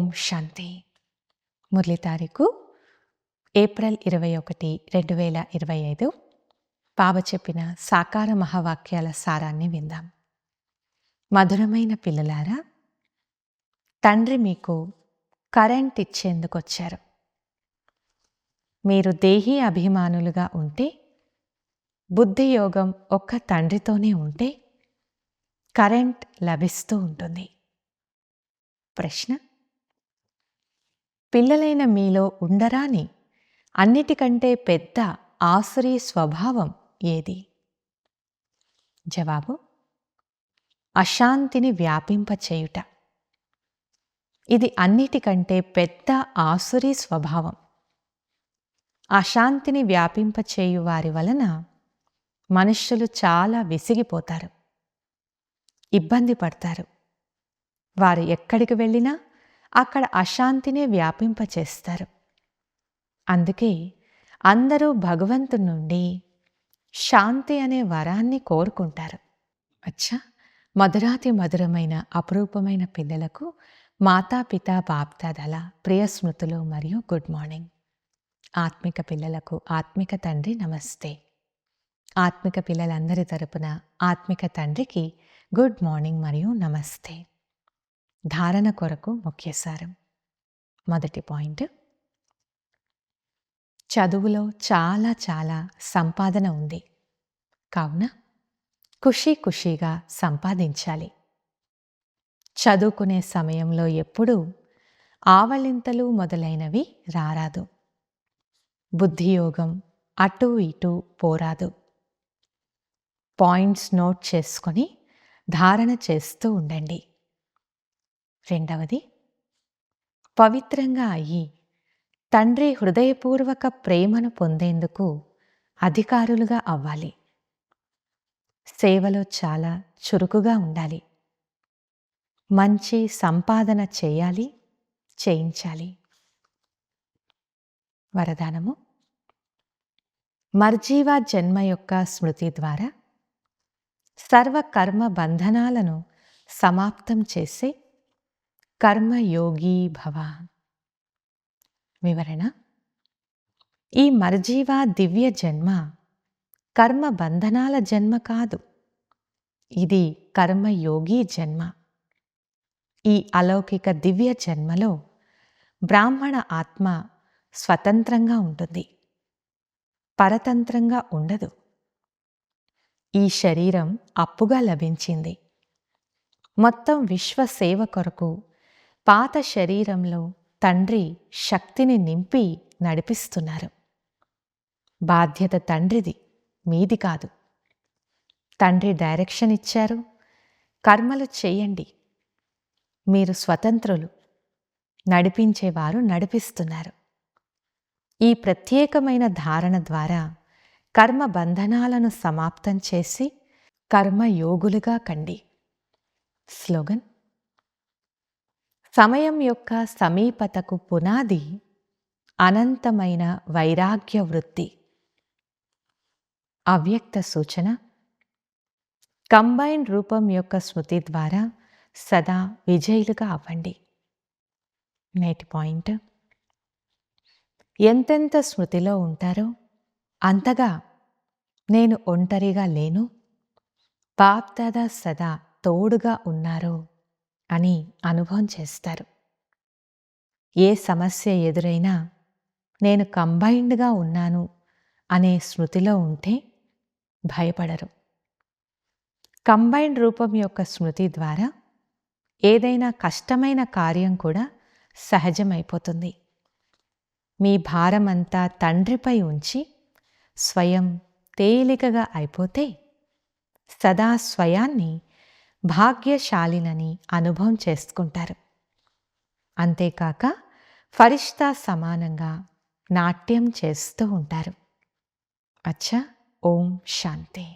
ఓం శాంతి. మురళి తారీఖు ఏప్రిల్ ఇరవై ఒకటి రెండు వేల ఇరవై ఐదు. బాబ చెప్పిన సాకార మహావాక్యాల సారాన్ని విందాం. మధురమైన పిల్లలారా తండ్రి మీకు కరెంట్ ఇచ్చేందుకు వచ్చారు. మీరు దేహీ అభిమానులుగా ఉంటే బుద్ధి యోగం ఒక్క తండ్రితోనే ఉంటే కరెంట్ లభిస్తూ ఉంటుంది. ప్రశ్న పిల్లలైన మీలో ఉండరాని అన్నిటికంటే పెద్ద ఆసురీ స్వభావం ఏది? జవాబు అశాంతిని వ్యాపింపచేయుట. ఇది అన్నిటికంటే పెద్ద ఆసురీ స్వభావం. అశాంతిని వ్యాపింపచేయు వారి వలన మనుష్యులు చాలా విసిగిపోతారు. ఇబ్బంది పడతారు. వారు ఎక్కడికి వెళ్ళినా అక్కడ అశాంతినే వ్యాపింపచేస్తారు. అందుకే అందరూ భగవంతు నుండి శాంతి అనే వరాన్ని కోరుకుంటారు. అచ్చా! మధురాతి మధురమైన అపురూపమైన పిల్లలకు మాతాపిత బాప్తాదల ప్రియ స్మృతులు మరియు గుడ్ మార్నింగ్. ఆత్మిక పిల్లలకు ఆత్మిక తండ్రి నమస్తే. ఆత్మిక పిల్లలందరి తరపున ఆత్మిక తండ్రికి గుడ్ మార్నింగ్ మరియు నమస్తే. ధారణ కొరకు ముఖ్యసారం. మొదటి పాయింట్. చదువులో చాలా చాలా సంపాదన ఉంది. కావున ఖుషీ ఖుషీగా సంపాదించాలి. చదువుకునే సమయంలో ఎప్పుడూ ఆవలింతలు మొదలైనవి రారాదు. బుద్ధియోగం అటు ఇటు పోరాదు. పాయింట్స్ నోట్ చేసుకొని ధారణ చేస్తూ ఉండండి. రెండవది పవిత్రంగా అయ్యి తండ్రి హృదయపూర్వక ప్రేమను పొందేందుకు అధికారులుగా అవ్వాలి. సేవలో చాలా చురుకుగా ఉండాలి. మంచి సంపాదన చేయాలి చేయించాలి. వరదానము మర్జీవా జన్మ యొక్క స్మృతి ద్వారా సర్వ కర్మ బంధనాలను సమాప్తం చేసే కర్మయోగి భవ. వివరణ. ఈ మర్జీవ దివ్య జన్మ కర్మ బంధనాల జన్మ కాదు. ఇది కర్మయోగి జన్మ. ఈ అలౌకిక దివ్య జన్మలో బ్రాహ్మణ ఆత్మ స్వతంత్రంగా ఉంటుంది. పరతంత్రంగా ఉండదు. ఈ శరీరం అప్పుగా లభించింది. మొత్తం విశ్వ సేవ కొరకు పాత శరీరంలో తండ్రి శక్తిని నింపి నడిపిస్తున్నారు. బాధ్యత తండ్రిది మీది కాదు. తండ్రి డైరెక్షన్ ఇచ్చారు. కర్మలు చేయండి. మీరు స్వతంత్రులు. నడిపించేవారు నడిపిస్తున్నారు. ఈ ప్రత్యేకమైన ధారణ ద్వారా కర్మ బంధనాలను సమాప్తం చేసి కర్మయోగులుగా కండి. స్లోగన్ సమయం యొక్క సమీపతకు పునాది అనంతమైన వైరాగ్య వృత్తి. అవ్యక్త సూచన కంబైన్ రూపం యొక్క స్మృతి ద్వారా సదా విజయులుగా అవ్వండి. నేటి పాయింట్. ఎంతెంత స్మృతిలో ఉంటారో అంతగా నేను ఒంటరిగా లేను. బాప్దాదా సదా తోడుగా ఉన్నారు అని అనుభవం చేస్తారు. ఏ సమస్య ఎదురైనా నేను కంబైన్డ్గా ఉన్నాను అనే స్మృతిలో ఉంటే భయపడరు. కంబైన్డ్ రూపం యొక్క స్మృతి ద్వారా ఏదైనా కష్టమైన కార్యం కూడా సహజమైపోతుంది. మీ భారమంతా తండ్రిపై ఉంచి స్వయం తేలికగా అయిపోతే సదా స్వయాన్ని భాగ్యశాలినని అనుభవం చేసుకుంటారు. అంతేకాక ఫరిష్తా సమానంగా నాట్యం చేస్తూ ఉంటారు. అచ్చా ఓం శాంతి.